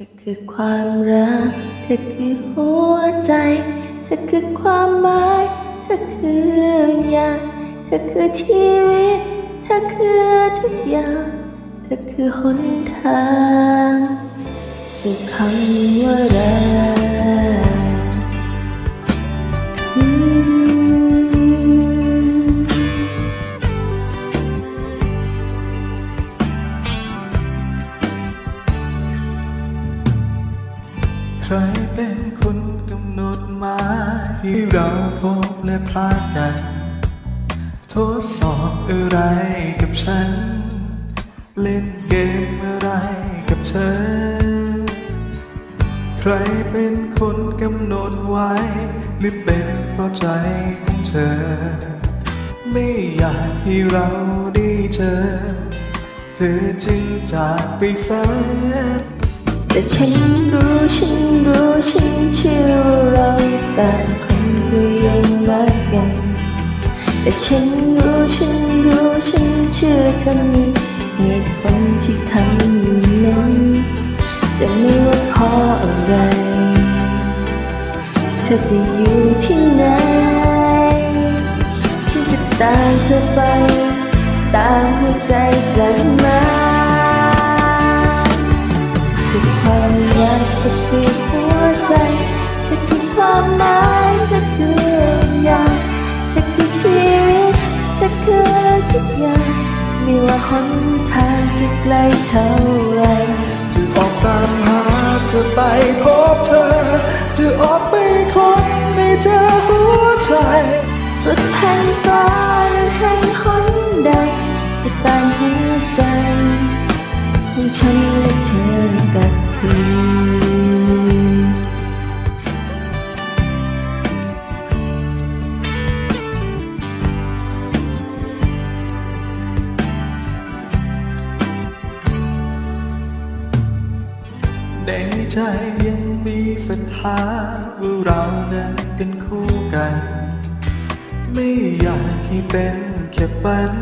ธอคือความรัก เธอคือหัวใจ เธอคือความหมาย เธอคืออยางเธอคือชีวิต เธอคือทุกอย่าง เธอคือหนทาง สู่คำว่ารัก เป็นคนกำหนดมาให้เราพบและพลาดกันทดสอบอะไรกับฉัน เล่นเกมอะไรกับเธอ ใครเป็นคนกำหนดไว้ หรือเป็นเพราะใจของเธอ ไม่อยากให้เราได้เจอ เธอจึงจากไปแสน แต่ฉันรู้ฉันรู้ฉันเชื่อว่าเราต่างคนก็ยังรักกันแต่ฉันรู้ฉันรู้ฉันเชื่อเธอมีเหตุผลที่ทำอยู่นั้นแต่ไม่ว่าเพราะอะไร เธอจะอยู่ที่ไหนฉันจะตามเธอไป ตามหัวใจกลับมา หนทางจะไกลเท่าไรจะออกตามหาจะไปพบเธอ จะออกไปคนให้เจอหัวใจ สุดแผ่นฟ้าและแห่งหนใด จะตามหัวใจของฉันและเธอกับคื ในใจยังมีศรัทธาว่าเรานั้นเป็นคู่กัน ไม่อยากให้เป็นแค่ฝัน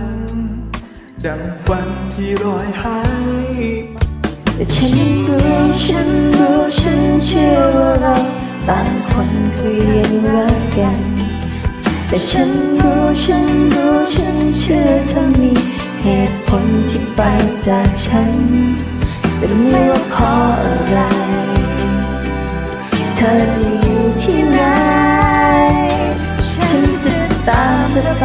ดังควันที่ลอยหายแต่ฉันรู้ฉันรู้ฉันเชื่อว่าเราต่างคนคือยังรักกัน แต่ฉันรู้ฉันรู้ฉันเชื่อเธอมีเหตุผลที่ไปจากฉัน แต่ไม่ว่าเพราะอะไร เธอจะอยู่ที่ไหน ฉันจะตามเธอไป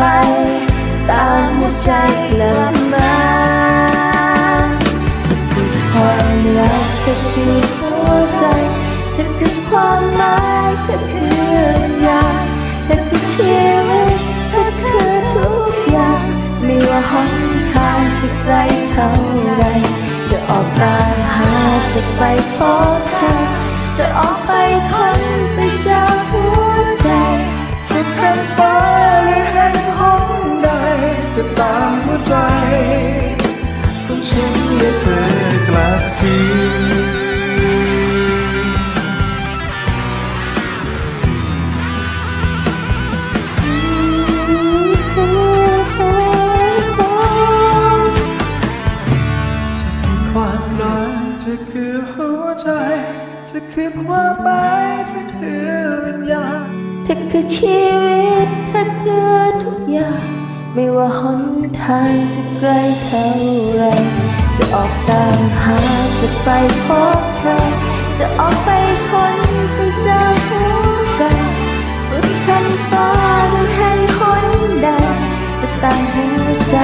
ตามหัวใจกลับมาเธอคือความรักเธอคือหัวใจเธอคือความหมายเธอคือวิญญาณเธอคือชีวิตเธอคือทุกอย่างไม่ว่าหนทางจะไกล ตามหาจะไปพบเธอ จะออกไปคน คือความหมเธอคือวิญญาณเธอคือชีวิตเธอคือทุกอย่าง ไม่ว่าหนทางจะไกลเท่าไร จะออกตามหาจะไปพบเธอ จะออกไปค้นไปเจอหัวใจ สุดแผ่นฟ้าหรือแห่งหนใด จะตามหัวใจ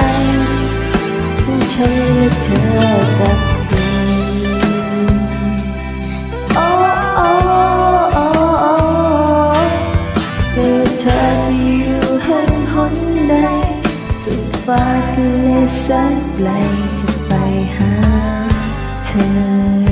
ของฉันและเธอกลับ ดฟ้าทะเลแสนไกลจะไปหาเธอ